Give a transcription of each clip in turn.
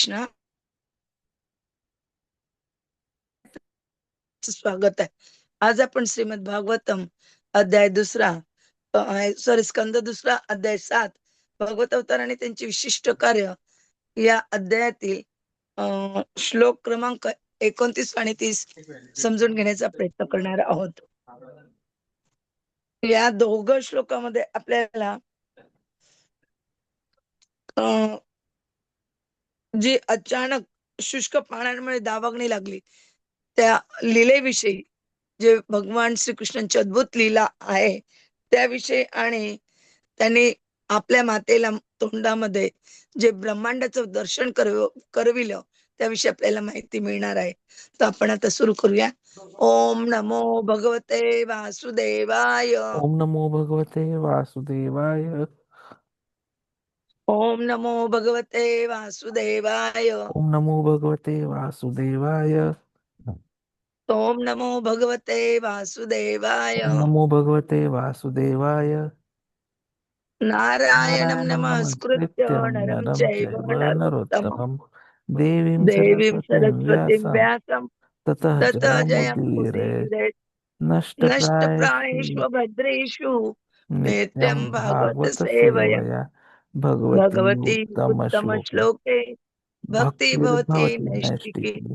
कृष्णा स्वागत आहे. आज आपण श्रीमद भागवतम अध्याय दुसरा सॉरी स्कंद दुसरा अध्याय सात भागवत अवतार आणि त्यांचे विशिष्ट कार्य या अध्यायातील श्लोक क्रमांक एकोणतीस आणि तीस समजून घेण्याचा प्रयत्न करणार आहोत. या दोघ श्लोकामध्ये आपल्याला अं, जी अचानक शुष्क पाण्यामुळे दावागणी लागली. त्या लीलेविषयी जे भगवान श्रीकृष्णांची अद्भुत लीला आहे त्याविषयी आणि त्यांनी आपल्या मातेला तोंडामध्ये जे ब्रह्मांडाचं दर्शन करव करविलं त्याविषयी आपल्याला माहिती मिळणार आहे. तर आपण आता सुरू करूया. ओम नमो भगवते वासुदेवाय. ओम नमो भगवते वासुदेवाय. ओम नमो भगवते वासुदेवाय। ओम नमो भगवते वासुदेवाय। ओम नमो भगवते वासुदेवाय। ओम नमो भगवते वासुदेवाय। नारायणं नमस्कृत्य नरं चैव नरोत्तमं देवीं देवीं सरस्वतीं व्यासं ततः ततः नष्टप्रायेषु भद्रेषु नित्यं भागवत सेवया। भगवती उत्तम श्लोके भक्ती भवती नैष्टिकी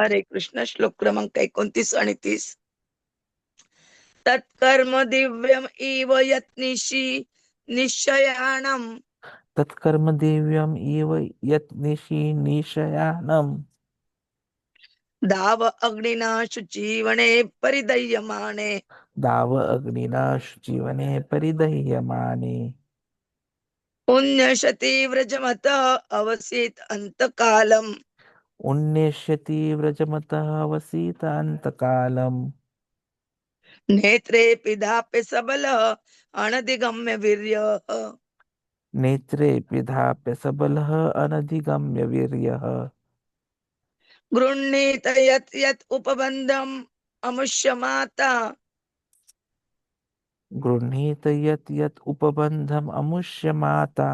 हरे कृष्ण श्लोक क्रमांक एकोणतीस आणि तीस. तत्कर्म दिव्यम इव यत्निशी निश्चयानम. तत्कर्म दिव्यम् इव यत्निशि निशयानम् दाव अग्निना शुचीवने परिदह्यमाने. दाव अग्निना जीवने परिदह्यमाने. पुण्यशती व्रजमत अवसीत अंतकालम उन्नेष्यति व्रजमतः वसीतान्तकालम् नेत्रे पिधाप्य सबल अनधिगम्य वीर्य। नेत्रे पिधाप्य सबलः अनधिगम्य वीर्यः। गृह्णीत यत् यत् उपबन्धम् अमुष्य माता गृह्णीत यत् यत् उपबन्धम् अमुष्य माता।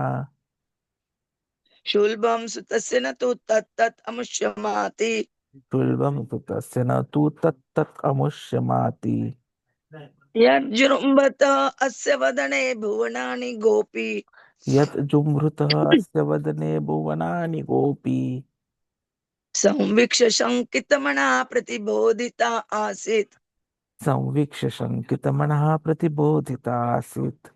शूल्बं सुतस्य न तु तत् तत् अमुष्य माति। तुल्बं तु तस्य न तु तत् तत् अमुष्यमाति यज्जृम्भत अस्य वदने भुवनानि गोपी। यत् जुमृतः अस्य वदने भुवनानि गोपी। संवीक्ष शङ्कितमना प्रतिबोधिता आसीत्। संवीक्ष्य शङ्कितमनः प्रतिबोधिता आसीत्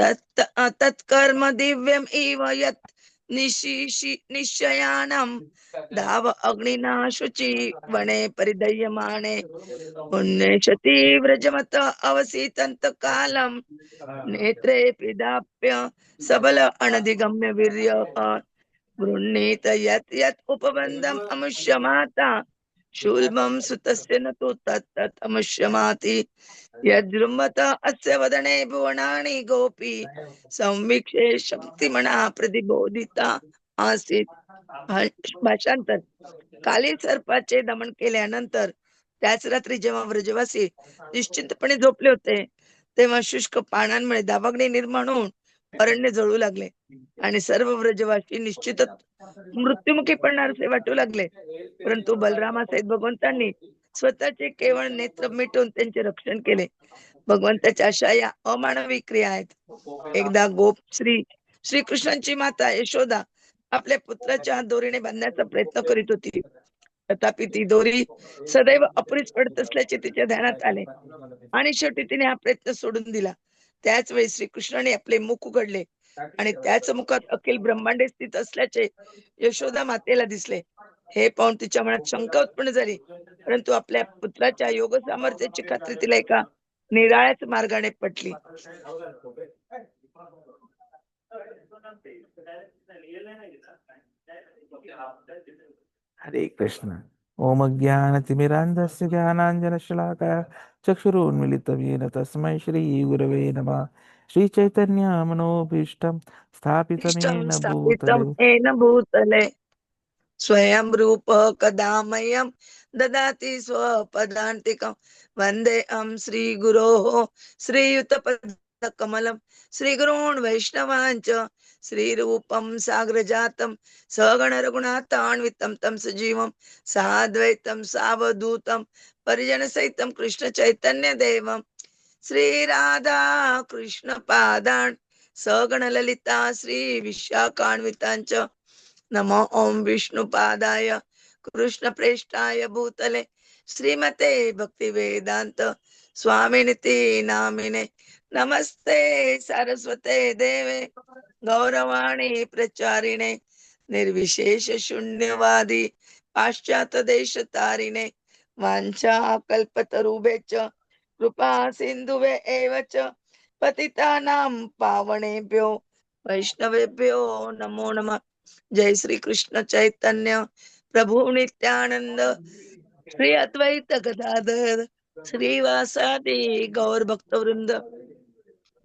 तत् तत्कर्म दिव्यम् इव यत् निशिशि निश्चयानं। धाव अग्निना शुचि वने परिदह्यमाने। उन्नेशति व्रजमत अवसीतन्तकालं। नेत्रे पिदाप्य सबल अनधिगम्य वीर्य गृह्णीत यत् यत् उपबन्धम् अमुष्य माता शूल्बं सुतस्य न तु तत् यद्रुमत अस्य वदने भुवनानि गोपी संवीक्षे शक्तिमणा प्रतिबोधिता आसीत। भाषांतर। काली सर्पाचे दमन केल्यानंतर त्याच रात्री जेव्हा व्रजवासी निश्चिंतपणे झोपले होते तेव्हा शुष्क पानांमुळे दावाग्नी निर्माण होऊन अरण्य जळू लागले. आणि सर्व व्रजवासी निश्चितच मृत्युमुखी पडणारसे वाटू लागले. परंतु बलरामासहित भगवंतांनी स्वतःचे केवळ नेत्र मिटून त्यांचे रक्षण केले. भगवंताच्या अशा या अमानवी क्रिया आहेत. एकदा गोप श्री श्रीकृष्णांची माता यशोदा आपल्या पुत्राच्या दोरीने बांधण्याचा प्रयत्न करीत होती. तथापि ती दोरी सदैव अपरीच पडत असल्याचे तिच्या ध्यानात आले. आणि शेवटी तिने हा प्रयत्न सोडून दिला. त्याच वेळी श्रीकृष्णाने आपले मुख उघडले. आणि त्याच मुखात अखिल ब्रह्मांडे स्थित असल्याचे यशोदा मातेला दिसले. हे पाहून तिच्या मनात शंका उत्पन्न झाली. परंतु आपल्या पुत्राच्या योग सामर्थ्याची खात्री तिला एका निराळ्याच मार्गाने पटली. हरे कृष्ण. ॐ ज्ञानतिमिरान्धस्य ज्ञानांजन शलाका येन तस्मै श्रीगुरवे नमः। श्रीचैतन्यमनोभीष्टं स्थापितमेन स्थापितं भूतले। भूतले। स्वयं रूप कदा मह्यं ददाति स्वपदान्तिकं। वन्देऽहं श्रीगुरोः। श्रीयुतपदान्तिकम् कमलम श्रीगुरून् वैष्णवांच श्रीरूपं साग्रजातं सगण रघुनाथान्वितं तं सजीवं साद्वैतं सावधूतं परिजनसहितं कृष्ण चैतन्य श्रीराधा कृष्ण पादान् सगण ललिता श्री नमो ओम विष्णुपादाय कृष्ण प्रेष्ठाय भूतले। श्रीमते भक्तिवेदान्त वेदांत नामिने नमस्ते सारस्वते देवे गौरवाणी प्रचारिणे निर्विशेष शून्यवादी पाश्चात्य देश तारिणे वाञ्छा च कृपा सिन्धुवे एव च पतितानां पावणेभ्यो वैष्णवेभ्यो नमो नमः। जय श्री कृष्ण चैतन्य प्रभु नित्यानंद श्री अद्वैत गदाधर श्रीवासादि गौर भक्तवृंद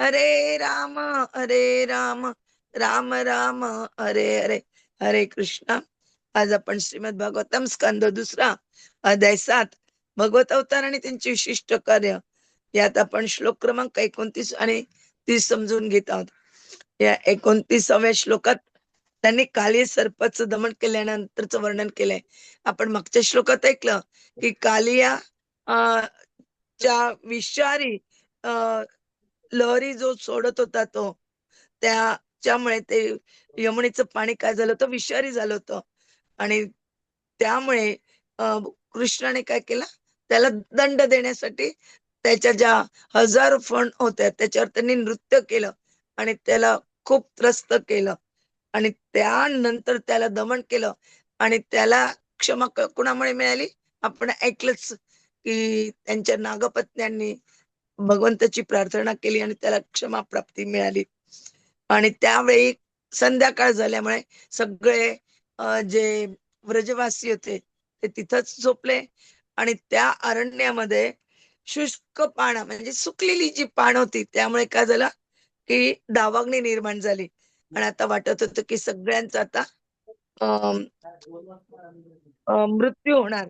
हरे राम हरे राम राम राम हरे हरे हरे कृष्ण. आज आपण श्रीमद भागवतम स्कंद दुसरा अध्याय सात भगवत अवतार आणि त्यांचे विशिष्ट कार्य. यात आपण श्लोक क्रमांक एकोणतीस आणि तीस समजून घेत आहोत. या एकोणतीसाव्या श्लोकात त्यांनी काली सर्पाचं दमन केल्यानंतरच वर्णन केलंय. आपण मागच्या श्लोकात ऐकलं की कालिया अं, च्या विषारी अं, लहरी जो सोडत होता तो त्याच्यामुळे ते यमुनेचं पाणी काय झालं होतं? विषारी झालं होतं. आणि त्यामुळे कृष्णाने काय केलं? त्याला दंड देण्यासाठी त्याच्या ज्या हजारो फण होत्या त्याच्यावर त्यांनी नृत्य केलं आणि त्याला खूप त्रस्त केलं. आणि त्यानंतर त्याला दमन केलं आणि त्याला क्षमा कुणामुळे मिळाली? आपण ऐकलंच की त्यांच्या नागपत्न्यांनी भगवंताची प्रार्थना केली आणि त्याला क्षमा प्राप्ती मिळाली. आणि त्यावेळी संध्याकाळ झाल्यामुळे सगळे जे व्रजवासी होते ते तिथंच झोपले. आणि त्या अरण्यामध्ये शुष्क पानं म्हणजे सुकलेली जी पानं होती त्यामुळे काय झालं की दावाग्नी निर्माण झाली. आणि आता वाटत होतं की सगळ्यांचा आता मृत्यू होणार.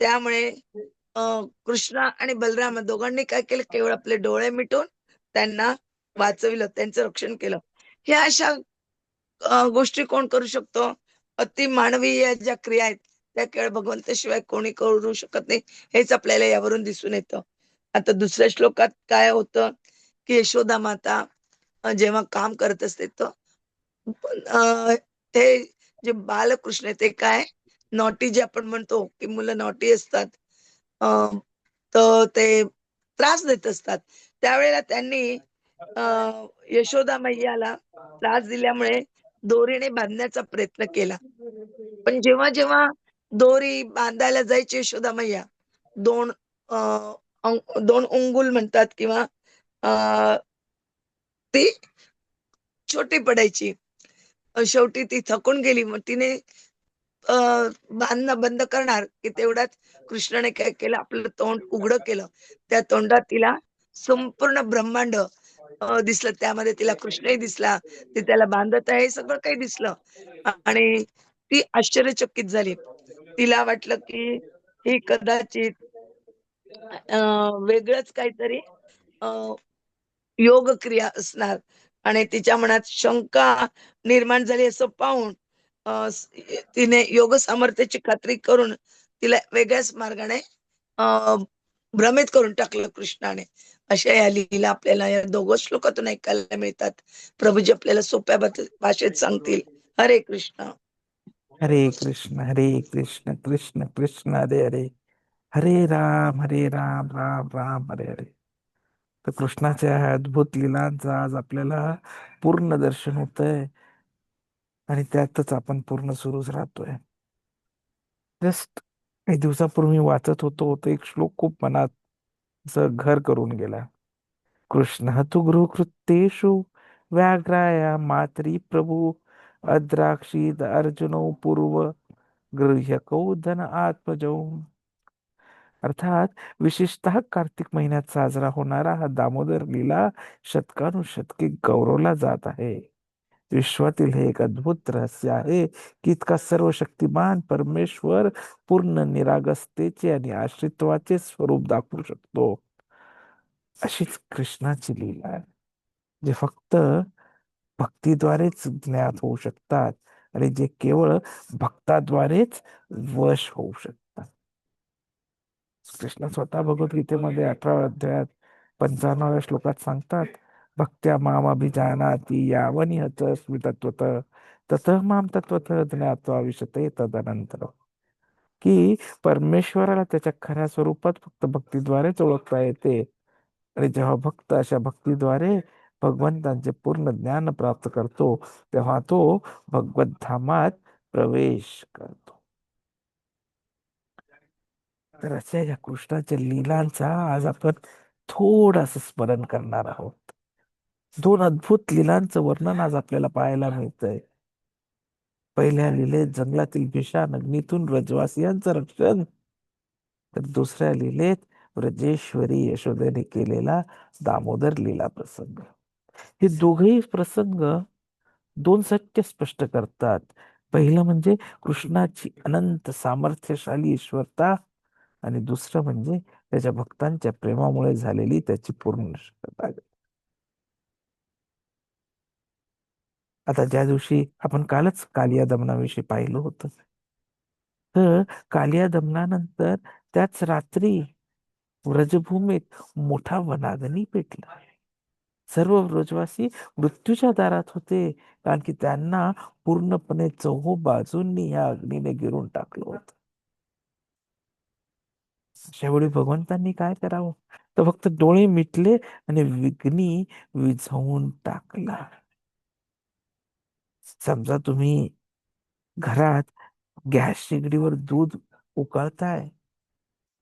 त्यामुळे कृष्णा आणि बलराम दोघांनी काय केलं? केवळ आपले डोळे मिटून त्यांना वाचविलं त्यांचं रक्षण केलं. ह्या अशा गोष्टी कोण करू शकतो? अति मानवीय ज्या क्रिया आहेत त्या केवळ भगवंताशिवाय कोणी करू शकत नाही हेच आपल्याला यावरून दिसून येतं. आता दुसऱ्या श्लोकात काय होतं? की यशोदा माता जेव्हा काम करत असते तर ते जे बालकृष्ण आहे ते काय? नॉटी जे आपण म्हणतो की मुलं नॉटी असतात तर ते त्रास देत असतात. त्यावेळेला त्यांनी यशोदा मैयाला त्रास दिल्यामुळे दोरीने बांधण्याचा प्रयत्न केला. पण जेव्हा जेव्हा दोरी बांधायला जायची यशोदा मैया दोन अं, दोन उंगुल म्हणतात किंवा ती छोटी पडायची. शेवटी ती थकून गेली. मग तिने बांधणं बंद करणार की तेवढ्यात कृष्णाने काय केलं? आपलं तोंड उघडं केलं. त्या तोंडात तिला संपूर्ण ब्रह्मांड दिसलं. त्यामध्ये तिला कृष्णही दिसला. ते त्याला बांधत आहे हे सगळं काही दिसलं. आणि ती आश्चर्यचकित झाली. तिला वाटलं की ही कदाचित अं, वेगळंच काहीतरी अं, योग क्रिया असणार. आणि तिच्या मनात शंका निर्माण झाली असं पाहून तिने योग सामर्थ्याची खात्री करून तिला वेगळ्याच मार्गाने भ्रमित करून टाकलं कृष्णाने. अशा या लिहिला आपल्याला या दोघं श्लोकातून ऐकायला मिळतात. प्रभूजी आपल्याला सोप्या भाषेत सांगतील. हरे कृष्ण. हरे कृष्ण हरे कृष्ण कृष्ण कृष्ण हरे हरे. हरे राम हरे राम राम राम हरे हरे. तर कृष्णाच्या अद्भुत लिलांचा आज आपल्याला पूर्ण दर्शन होतंय. आणि त्यातच आपण पूर्ण सुरूच राहतोय. जस्ट काही दिवसापूर्वी वाचत होतो तो एक श्लोक खूप मनात असं घर करून गेला. कृष्ण तु गृहकृत्येषु व्याघ्राया मात्री प्रभू अद्राक्षीद अर्जुनो पूर्व गृह्यकौ धन आत्मजौ. अर्थात विशेषतः कार्तिक महिन्यात साजरा होणारा हा दामोदर लीला शतकानुशतके गौरवला जात आहे. विश्वातील हे एक अद्भुत रहस्य आहे की इतका सर्व शक्तिमान परमेश्वर पूर्ण निरागसतेचे आणि आश्रित्वाचे स्वरूप दाखवू शकतो. अशीच कृष्णाची लीला आहे जे फक्त भक्तीद्वारेच ज्ञात होऊ शकतात आणि जे केवळ भक्ताद्वारेच वश होऊ शकतात. कृष्ण स्वतः भगवद्गीतेमध्ये अठराव्या अध्यायात पंचावन्नाव्या श्लोकात सांगतात भक्त्या माम अभिजानाती यावनी हच अस्मि तत माम तत्वत ज्ञात्वा विशते तदनंतर की परमेश्वराला त्याच्या खऱ्या स्वरूपात फक्त भक्तीद्वारेच ओळखता येते आणि जेव्हा भक्त अशा भक्तीद्वारे भगवंतांचे पूर्ण ज्ञान प्राप्त करतो तेव्हा तो भगवत धामात प्रवेश करतो. तर अशा या कृष्णाच्या लीलांचा आज आपण थोडस स्मरण करणार आहोत. दोन अद्भुत लीलांचं वर्णन आज आपल्याला पाहायला मिळतंय. पहिल्या लीलेत जंगलातील भीषण अग्नीतून ब्रजवासियांचं रक्षण. तर दुसऱ्या लीलेत ब्रजेश्वरी यशोदेने केलेला दामोदर लीला प्रसंग. हे दोघेही प्रसंग दोन सत्य स्पष्ट करतात. पहिलं म्हणजे कृष्णाची अनंत सामर्थ्यशाली ईश्वरता आणि दुसरं म्हणजे त्याच्या भक्तांच्या प्रेमामुळे झालेली त्याची पूर्ण आता ज्या दिवशी आपण कालच कालिया दमनाविषयी पाहिलं होतं. तर कालिया दमनानंतर त्याच रात्री व्रजभूमीत मोठा वनागनी पेटला. सर्व व्रजवासी मृत्यूच्या दारात होते कारण की त्यांना पूर्णपणे चौहो बाजूंनी ह्या अग्नीने गिरून टाकलं होत. अशावेळी भगवंतांनी काय करावं? तर फक्त डोळे मिटले आणि विघ्नी विझवून टाकला. समजा तुम्ही घरात गॅस शेगडीवर दूध उकळताय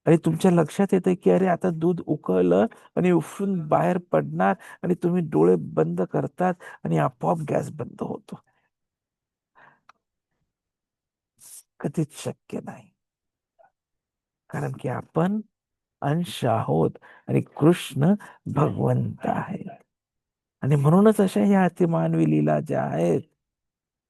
आणि तुमच्या लक्षात येतं की अरे आता दूध उकळलं आणि उफून बाहेर पडणार आणि तुम्ही डोळे बंद करतात आणि आपोआप गॅस बंद होतो. कधीच शक्य नाही. कारण की आपण अंश आहोत आणि कृष्ण भगवंत आहे आणि म्हणूनच अशा ह्या अतिमानवी लीला ज्या आहेत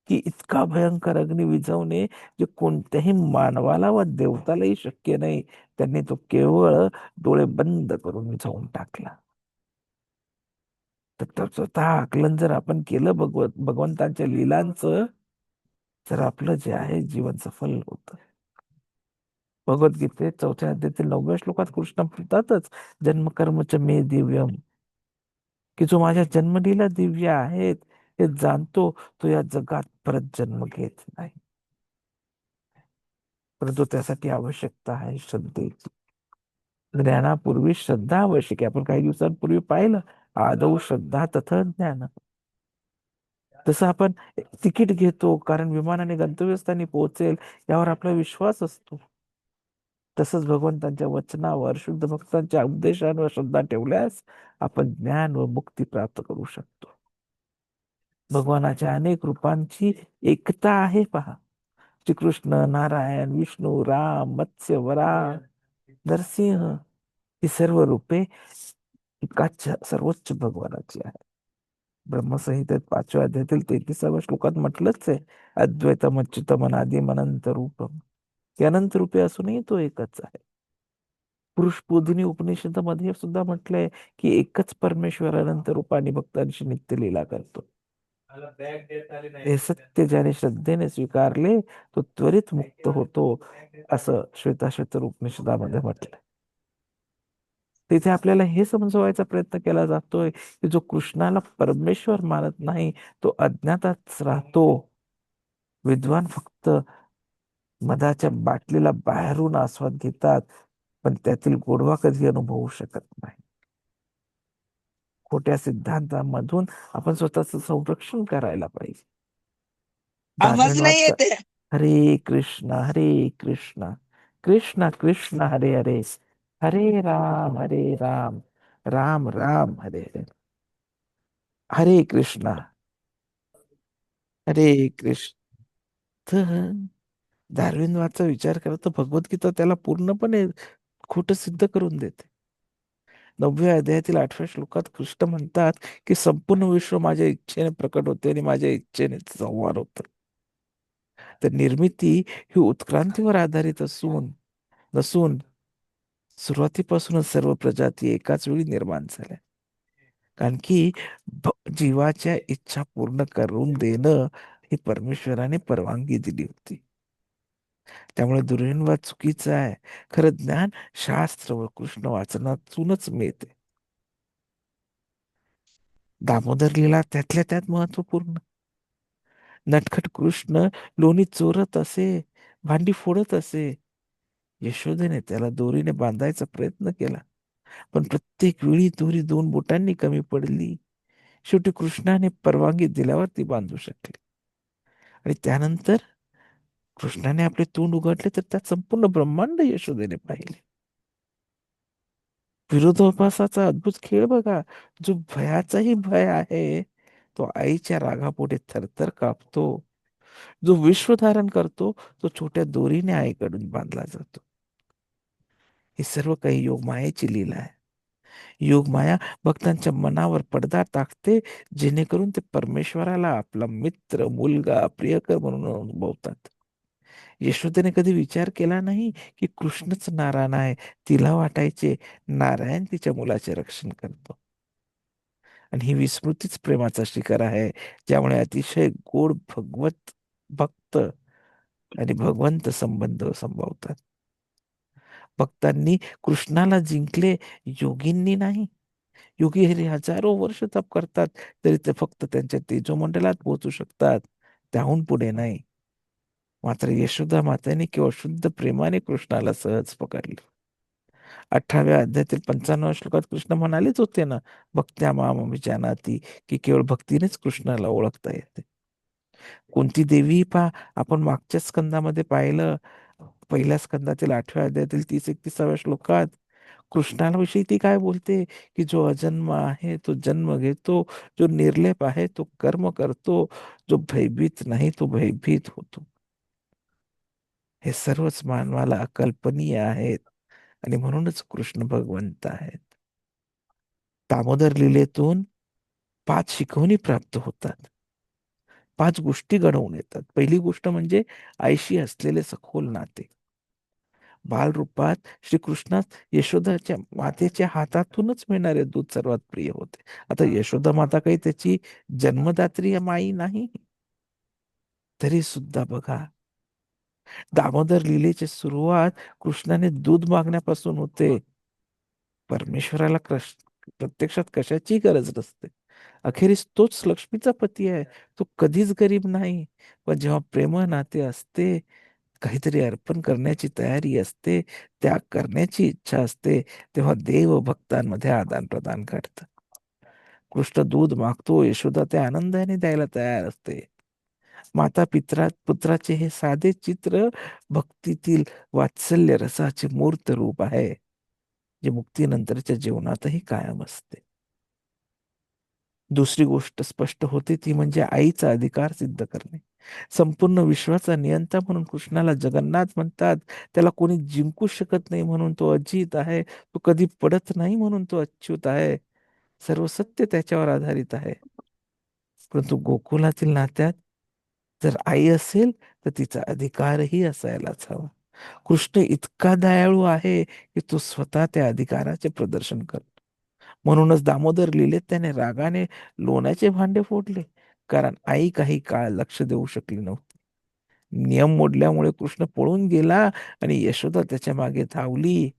की इतका भयंकर अग्नी विझवणे जे कोणत्याही मानवाला व देवतालाही शक्य नाही. त्यांनी तो केवळ डोळे बंद करून विझवून टाकला. तर स्वतः आकलन जर आपण केलं भगवत भगवंतांच्या लिलांचं तर आपलं जे आहे जीवन सफल होत. भगवद्गीते चौथ्या अध्यायातील नवव्या श्लोकात कृष्ण म्हणतातच जन्मकर्मच मे दिव्यम. की जो माझ्या जन्मलीला दिव्य आहेत हे जाणतो तो या जगात परत जन्म घेत नाही. परंतु त्यासाठी आवश्यकता आहे श्रद्धेची. ज्ञानापूर्वी श्रद्धा आवश्यक आहे. आपण काही दिवसांपूर्वी पाहिलं आदौ श्रद्धा तथ ज्ञान. तसं आपण तिकीट घेतो कारण विमानाने गंतव्यस्थानी पोहोचेल यावर आपला विश्वास असतो. तसंच भगवंतांच्या वचनावर शुद्ध भक्तांच्या उपदेशांवर श्रद्धा ठेवल्यास आपण ज्ञान व मुक्ती प्राप्त करू शकतो. भगवानाच्या अनेक रूपांची एकता आहे पहा. श्रीकृष्ण नारायण विष्णू राम मत्स्य वरा नरसिंह ही सर्व रूपे सर्वोच्च भगवानाची आहे ब्रह्मसंहितेत पाचव्या अध्यायातील तेहतीसाव्या श्लोकात म्हटलंच आहे अद्वैतम अच्युतम अनादिम अनंत रूपम हे अनंत रूपे असूनही तो एकच आहे. पुरुष बोधिनी उपनिषदामध्ये सुद्धा म्हटलंय की एकच परमेश्वर अनंत रूपाने भक्तांशी नित्य लीला करतो. हे सत्य ज्याने श्रद्धेने स्वीकारले तो त्वरित मुक्त होतो असं श्वेताश्वेतर उपनिषदामध्ये म्हटलंय तिथे आपल्याला हे समजवायचा प्रयत्न केला जातोय की जो कृष्णाला परमेश्वर मानत नाही तो अज्ञातच राहतो. विद्वान फक्त मधाच्या बाटलीला बाहेरून आस्वाद घेतात पण त्यातील गोडवा कधी अनुभवू शकत नाही. खोट्या सिद्धांतामधून आपण स्वतःच संरक्षण करायला पाहिजे. आवाज नाही येते हरे कृष्ण हरे कृष्ण. कृष्ण कृष्ण हरे हरे. हरे राम हरे राम. राम राम हरे हरे. हरे कृष्णा. हरे कृष्ण. तर धार्मिकवादचा विचार करा तर भगवद्गीता त्याला पूर्णपणे खोट सिद्ध करून देते. नवव्या अध्यायातील आठव्या श्लोकात कृष्ण म्हणतात की संपूर्ण विश्व माझ्या इच्छेने प्रकट होते आणि माझ्या इच्छेने संवार होत. तर निर्मिती ही उत्क्रांतीवर आधारित असून नसून सुरुवातीपासूनच सर्व प्रजाती एकाच वेळी निर्माण झाल्या. कारण की जीवाच्या इच्छा पूर्ण करून देणं ही परमेश्वराने परवानगी दिली होती. त्यामुळे दुर्योधनवाद चुकीचा आहे. खरं ज्ञान शास्त्र व कृष्ण वाचनातूनच मिळते. दामोदर लीला त्यातल्या त्यात महत्त्वपूर्ण नटखट कृष्ण लोणी चोरत असे भांडी फोडत असे. यशोदेने त्याला दोरीने बांधायचा प्रयत्न केला. पण प्रत्येक वेळी दोरी दोन बोटांनी कमी पडली. शेवटी कृष्णाने परवानगी दिल्यावर ती बांधू शकली. आणि त्यानंतर कृष्णाने आपले तोंड उघडले तर त्यात संपूर्ण ब्रह्मांड यशोदेने पाहिले. विरोधाभासाचा अद्भुत खेळ बघा. जो भयाचाही भय आहे तो आईच्या रागापोटे थरथर कापतो. जो विश्व धारण करतो तो छोट्या दोरीने आईकडून बांधला जातो. हे सर्व काही योग मायेची लीला आहे. योग माया भक्तांच्या मनावर पडदा टाकते जेणेकरून ते परमेश्वराला आपला मित्र मुलगा प्रियकर म्हणून अनुभवतात. यशोदेने कधी विचार केला नाही की कृष्णच नारायण आहे तिला वाटायचे नारायण तिच्या मुलाचे रक्षण करतो. आणि ही विस्मृतीच प्रेमाचा शिखर आहे ज्यामुळे अतिशय गोड भगवत भक्त आणि भगवंत संबंध संभवतात. भक्तांनी कृष्णाला जिंकले योगींनी नाही. योगी हे हजारो वर्ष तप करतात तरी ते फक्त त्यांच्या तेजोमंडलात पोहोचू शकतात त्याहून पुढे नाही. मात्र यशोदा मातेने केवळ शुद्ध प्रेमाने कृष्णाला सहज पकडले. अठराव्या अध्यायातील पंचाण्णव श्लोकात कृष्ण म्हणालेच होते ना भक्त्या माम जानाती की केवळ भक्तीनेच कृष्णाला ओळखता येते. कोणती देवी पा आपण मागच्या स्कंदामध्ये पाहिलं पहिल्या स्कंदातील आठव्या अध्यायातील तीस एकतीसाव्या श्लोकात कृष्णाविषयी ती काय बोलते की जो अजन्म आहे तो जन्म घेतो जो निर्लेप आहे तो कर्म करतो जो भयभीत नाही तो भयभीत होतो. हे सर्वच मानवाला अकल्पनीय आहेत आणि म्हणूनच कृष्ण भगवंत आहेत. दामोदर लिलेतून पाच शिकवणी प्राप्त होतात. पाच गोष्टी घडवून येतात. पहिली गोष्ट म्हणजे आईशी असलेले सखोल नाते. बालरूपात श्रीकृष्णात यशोदाच्या मातेच्या हातातूनच मिळणारे दूध सर्वात प्रिय होते. आता यशोदा माता काही त्याची जन्मदात्री माई नाही. तरी सुद्धा बघा दामोदर लिलेची सुरुवात कृष्णाने दूध मागण्यापासून होते. परमेश्वराला प्रत्यक्षात कशाची गरज नसते. अखेरीस तोच लक्ष्मीचा पती आहे. तो कधीच गरीब नाही. पण जेव्हा प्रेम नाते असते काहीतरी अर्पण करण्याची तयारी असते त्याग करण्याची इच्छा असते तेव्हा देव भक्तांमध्ये आदान प्रदान करत कृष्ण दूध मागतो यशोदा ते आनंदाने द्यायला तयार असते. माता पित्रा पुत्राचे हे साधे चित्र भक्तीतील वात्सल्य रसाचे मूर्त रूप आहे जे मुक्तीनंतरच्या जीवनातही कायम असते. दुसरी गोष्ट स्पष्ट होते ती म्हणजे आईचा अधिकार सिद्ध करणे. संपूर्ण विश्वाचा नियंता म्हणून कृष्णाला जगन्नाथ म्हणतात त्याला कोणी जिंकू शकत नाही म्हणून तो अजित आहे तो कधी पडत नाही म्हणून तो अच्युत आहे. सर्व सत्य त्याच्यावर आधारित आहे. परंतु गोकुलातील नात्यात जर आई असेल तर तिचा अधिकारही असायलाच हवा. कृष्ण इतका दयाळू आहे की तो स्वतः त्या अधिकाराचे प्रदर्शन करतो. म्हणूनच दामोदर लिहिलेत त्याने रागाने लोण्याचे भांडे फोडले कारण आई काही काळ लक्ष देऊ शकली नव्हती. नियम मोडल्यामुळे कृष्ण पळून गेला आणि यशोदा त्याच्यामागे धावली.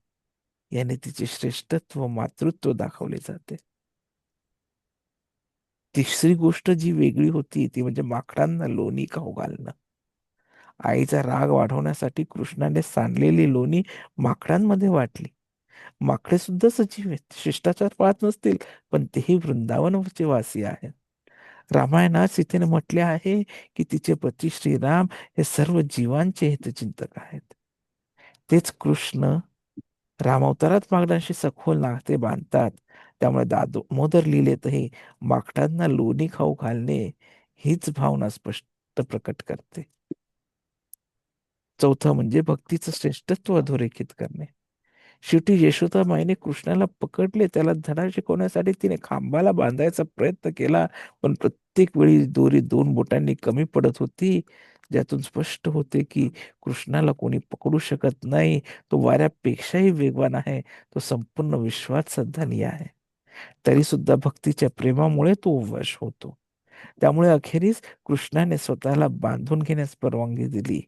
याने तिचे श्रेष्ठत्व मातृत्व दाखवले जाते. तिसरी गोष्ट जी वेगळी होती ती म्हणजे माकडांना लोणी खाऊ घालणं. आईचा राग वाढवण्यासाठी कृष्णाने सांडलेली लोणी माकडांमध्ये वाटली. माकडे सुद्धा सजीव आहेत. शिष्टाचार पाळत नसतील पण तेही वृंदावनचे वासी आहेत. रामायणात सीतेने म्हटले आहे की तिचे पती श्रीराम हे सर्व जीवांचे हितचिंतक आहेत. तेच कृष्ण रामावतारात माकडांशी सखोल नाते बांधतात. त्यामुळे दादोमोदर लिहिलेतही माकडांना लोणी खाऊ घालणे हीच भावना स्पष्ट प्रकट करते. चौथं म्हणजे भक्तीचं श्रेष्ठत्व अधोरेखित करणे. शेवटी यशोदा माईने कृष्णाला पकडले. त्याला धडा शिकवण्यासाठी तिने खांबाला बांधायचा प्रयत्न केला. पण प्रत्येक वेळी दोरी दोन बोटांनी कमी पडत होती. ज्यातून स्पष्ट होते की कृष्णाला कोणी पकडू शकत नाही. तो वाऱ्यापेक्षाही वेगवान आहे. तो संपूर्ण विश्वात सध्या आहे. तरी सुद्धा भक्तीच्या प्रेमामुळे तो वश होतो. त्यामुळे अखेरीस कृष्णाने स्वतःला बांधून घेण्यास परवानगी दिली.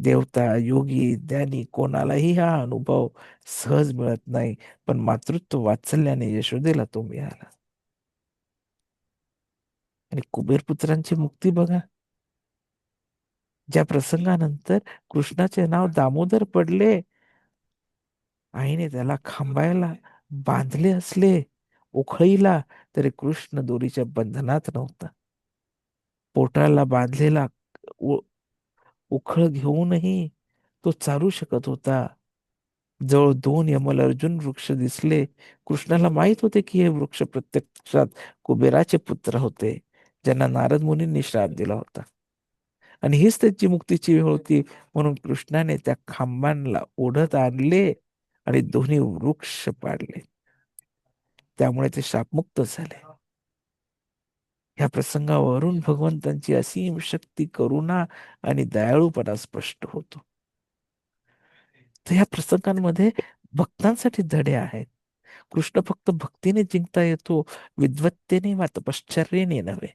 देवता योगी ज्ञानी कोणालाही हा अनुभव सहज मिळत नाही पण मातृत्व वात्सल्याने यशोदेला तो मिळाला. आणि कुबेर पुत्रांची मुक्ती बघा. ज्या प्रसंगानंतर कृष्णाचे नाव दामोदर पडले. आईने त्याला खांबायला बांधले असले उखळीला तरी कृष्ण दोरीच्या बंधनात नव्हता. पोटाला बांधलेला उखळ घेऊनही तो चालू शकत होता. जवळ दोन यमल अर्जुन वृक्ष दिसले. कृष्णाला माहीत होते की हे वृक्ष प्रत्यक्षात कुबेराचे पुत्र होते ज्यांना नारद मुनींनी श्राप दिला होता. आणि हीच त्याची मुक्तीची वेळ होती म्हणून कृष्णाने त्या खांबांना ओढत आणले. आणि दोन्ही वृक्ष पाडले. त्यामुळे ते शापमुक्त झाले. ह्या प्रसंगावरून भगवंतांची असीम शक्ती करुणा आणि दयाळूपणा स्पष्ट होतो. तर या प्रसंगांमध्ये भक्तांसाठी धडे आहेत. कृष्ण फक्त भक्तीने जिंकता येतो विद्वत्तेने वा तपश्चर्याने नव्हे.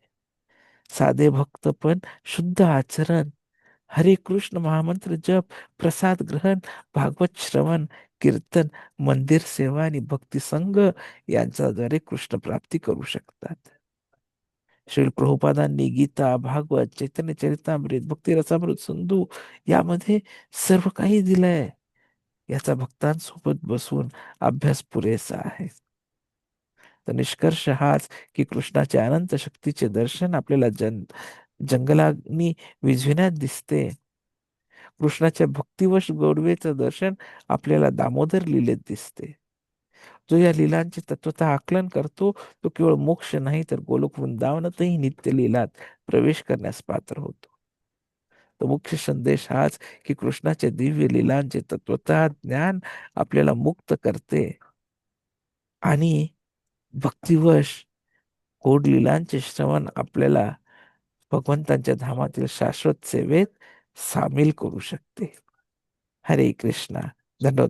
साधे भक्त पण शुद्ध आचरण हरे कृष्ण महामंत्र जप प्रसाद ग्रहण भागवत श्रवण कीर्तन मंदिर सेवा आणि भक्ती संघ यांच्याद्वारे कृष्ण प्राप्ती करू शकतात. श्री प्रभुपादांनी गीता भागवत चैतन्य चरितामृत भक्ती रसामृत सिंधू यामध्ये सर्व काही दिलंय. याचा भक्तांसोबत बसून अभ्यास पुरेसा आहे. तर निष्कर्ष हाच की कृष्णाच्या अनंत शक्तीचे दर्शन आपल्याला जन जंगलाग्नी विझविण्यात दिसते. कृष्णाच्या भक्तिवश गोडवेचं दर्शन आपल्याला दामोदर लिलेत दिसते. जो या लिलांचे तत्वता आकलन करतो तो केवळ मोक्ष नाही तर गोलोक वृंदावनातही नित्य लिलात प्रवेश करण्यास पात्र होतो. तो मुख्य संदेश हाच की कृष्णाच्या दिव्य लिलांचे तत्वता ज्ञान आपल्याला मुक्त करते. आणि भक्तिवश गोड लिलांचे श्रवण आपल्याला भगवंतांच्या धामातील शाश्वत सेवेत सामील करू शकते. हरे कृष्णा. धन्यवाद.